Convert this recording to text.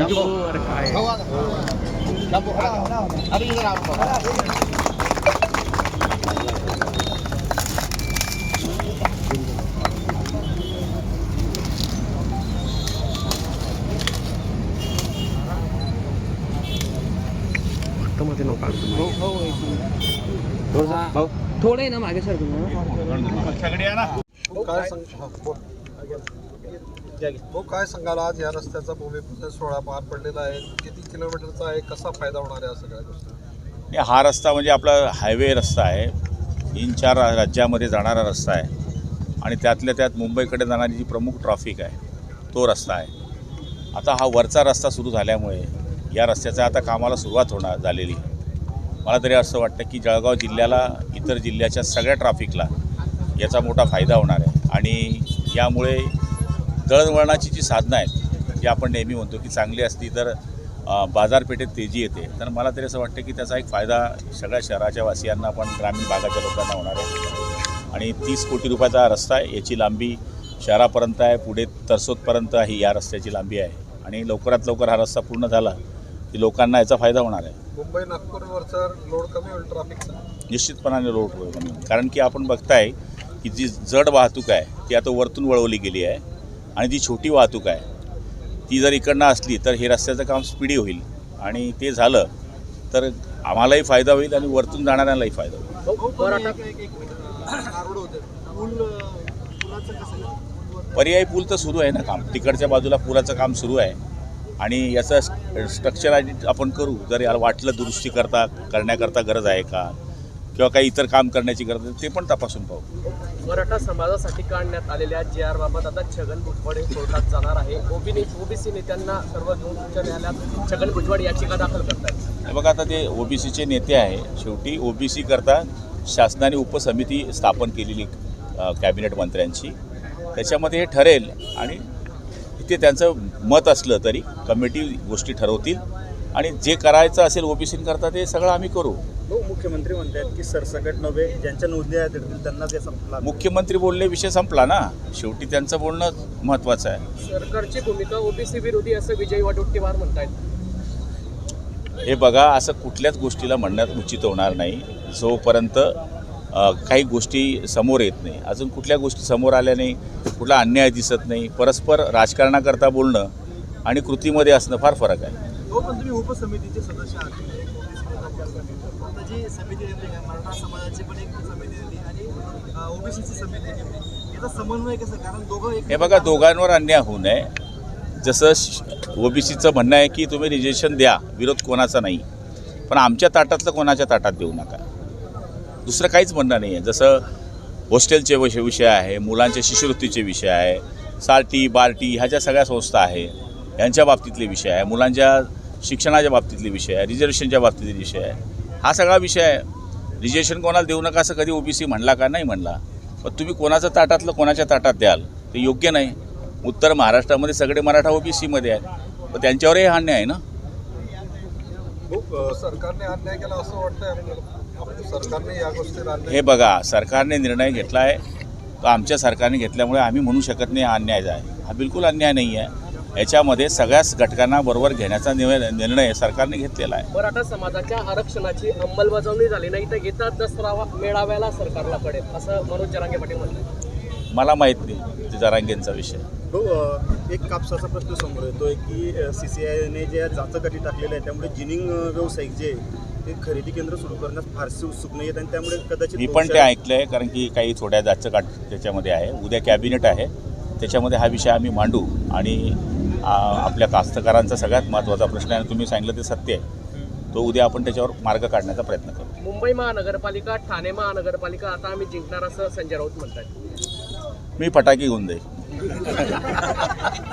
अरे काय मध्ये नको थोडं आहे ना मागे सर काय सांग हा. हो काय सांगाल आज या रस्त्याचा भूमिपूजन सोहळा पार पडलेला आहे? किती किलोमीटरचा आहे? कसा फायदा होणार आहे या सगळ्या गोष्टी? हा रस्ता म्हणजे आपला हायवे रस्ता आहे. तीन चार राज्यामध्ये जाणारा रस्ता आहे. आणि त्यातल्या त्यात मुंबईकडे जाणारी जी प्रमुख ट्रॉफिक आहे तो रस्ता आहे. आता हा वरचा रस्ता सुरू झाल्यामुळे या रस्त्याचा आता कामाला सुरुवात होणार झालेली. आहे मला तरी असं वाटतं की जळगाव जिल्ह्याला इतर जिल्ह्याच्या सगळ्या ट्रॅफिकला याचा मोठा फायदा होणार आहे. आणि यामुळे दळणवळणाची जी साधनं आहेत जी आपण नेहमी म्हणतो की चांगली असती तर बाजारपेठेत तेजी येते. तर मला तरी असं वाटतं की त्याचा एक फायदा सगळ्या शहराच्या वासियांना पण ग्रामीण भागाच्या लोकांना होणार आहे. आणि तीस कोटी रुपयाचा रस्ता आहे याची लांबी शहरापर्यंत आहे पुढे तरसोदपर्यंत ही या रस्त्याची लांबी आहे. आणि लवकरात लवकर हा रस्ता पूर्ण झाला की लोकांना याचा फायदा होणार आहे. मुंबई नागपूरवरचा लोड कमी होईल ट्रॅफिकचा निश्चितपणाने रोड होईल. कारण की आपण बघताय की जी जड वाहतूक आहे ती आता वरतून वळवली गेली आहे. आणि जी छोटी वाहतूक आहे. ती जर इकडनं असली तर हे रस्त्याचं काम स्पीडी होईल. आणि ते झालं तर आम्हालाही फायदा होईल आणि वरतून जाणाऱ्यांनाही फायदा होईल. पर्यायी पूल तर सुरू आहे ना काम. तिकडच्या बाजूला पुलाचं काम सुरू आहे. आणि याचं स्ट्रक्चर आपण करू. जर याला वाटलं दुरुस्ती करता करण्याकरता गरज आहे का? किंवा काही इतर काम करण्याची गरज आहे ते पण तपासून पाहू. मराठा समाजासाठी काढण्यात आलेल्या जी आर बाबत आता छगन भुजबळ हे कोर्टात जाणार आहे. ओबीसी ओबीसी नेत्यांना सर्व घेऊन उच्च न्यायालयात छगन भुजबळ याचिका दाखल करतात हे बघा आता ते ओबीसीचे नेते आहे. शेवटी ओबीसी करता शासनाने उपसमिती स्थापन केलेली कॅबिनेट मंत्र्यांची. त्याच्यामध्ये हे ठरेल आणि ते त्यांचं मत असलं तरी कमिटी गोष्टी ठरवतील. आणि जे करायचं असेल ओबीसीकरता ते सगळं आम्ही करू. हो मुख्यमंत्री म्हणतात की सरसकट नव्हे ज्यांच्या नोंदणी आहेत त्यांना त्याचा लाभ मुख्यमंत्री बोलले विषय संपला ना? शेवटी त्यांचं बोलणं महत्त्वाचं आहे. सरकारची भूमिका ओबीसी विरोधी असं विजय वडेट्टीवार म्हणतायत. हे बघा असं कुठल्याच गोष्टीला म्हणण्यात उचित होणार नाही. जोपर्यंत काही गोष्टी समोर येत नाही. अजून कुठल्या गोष्टी समोर आल्या नाही कुठला अन्याय दिसत नाही परस्पर राजकारणाकरता बोलणं आणि कृतीमध्ये असणं फार फरक आहे. हो पण तुम्ही उपसमितीचे सदस्य आहात. आता जी समिती नेमली आहे, मराठा समाजाची पण एक समिती नेली आणि ओबीसीची समिती नेमली याचा समन्वय कसं कारण दोघं एक हे बघा दोघांवर अन्याय होऊ नये. जसं ओबीसीचं म्हणणं आहे की तुम्ही रिजेक्शन द्या विरोध कोणाचा नाही. पण आमच्या ताटातलं कोणाच्या ताटात देऊ नका? दुसरं काहीच म्हणणं नाही आहे जसं हॉस्टेलचे विषय विषय आहे मुलांच्या शिष्यवृत्तीचे विषय आहे सार्टी बार्टी ह्या ज्या सगळ्या संस्था आहे यांच्या बाबतीतले विषय आहे. मुलांच्या शिक्षणाच्या बाबतीतले विषय आहे रिझर्वेशनच्या बाबतीतले विषय आहे. हा सगळा विषय आहे. रिजर्वेशन कोणाला देऊ नका असं कधी ओबीसी म्हणला का नाही म्हणला. पण तुम्ही कोणाचं ताटातलं कोणाच्या ताटात द्याल ते योग्य नाही. उत्तर महाराष्ट्रामध्ये सगळे मराठा ओबीसीमध्ये आहेत. पण त्यांच्यावरही हा अन्याय आहे ना? सरकारने अन्याय केला असं आपल्या सरकारने या अन्याय हे बघा सरकारने निर्णय घेतला आहे तो आमच्या सरकारने घेतल्यामुळे आम्ही म्हणू शकत नाही हा अन्याय आहे. हा बिलकुल अन्याय नाही आहे. याच्यामध्ये सगळ्याच घटकांना बरोबर घेण्याचा निर्णय निर्णय सरकारने घेतलेला आहे. मराठा समाजाच्या आरक्षणाची अंमलबजावणी झाली नाही तर येत्या दसरा मेळाव्याला सरकारला कळेल असं मनोज जरांगे पाटील म्हणतात. मला माहीत नाही ते जरांगेंचा विषय. हो अ, एक कापसाचा प्रश्न समोर येतोय की सी सी आयने ज्या जाचकाठी टाकलेल्या आहे त्यामुळे जिनिंग व्यावसायिक जे ते खरेदी केंद्र सुरू करण्यास फारसे उत्सुक नाही आहेत आणि त्यामुळे कदाचित मी पण ते ऐकलं आहे कारण की काही थोड्या काट त्याच्यामध्ये आहे. उद्या कॅबिनेट आहे. त्याच्यामध्ये हा विषय आम्ही मांडू आणि आपल्या कास्तकारांचा सगळ्यात महत्त्वाचा प्रश्न आहे आणि तुम्ही सांगितलं ते सत्य आहे. तो उद्या आपण त्याच्यावर मार्ग काढण्याचा प्रयत्न करू. मुंबई महानगरपालिका ठाणे महानगरपालिका आता आम्ही जिंकणार असं संजय राऊत म्हणतात. मी फटाके घेऊन जाईल.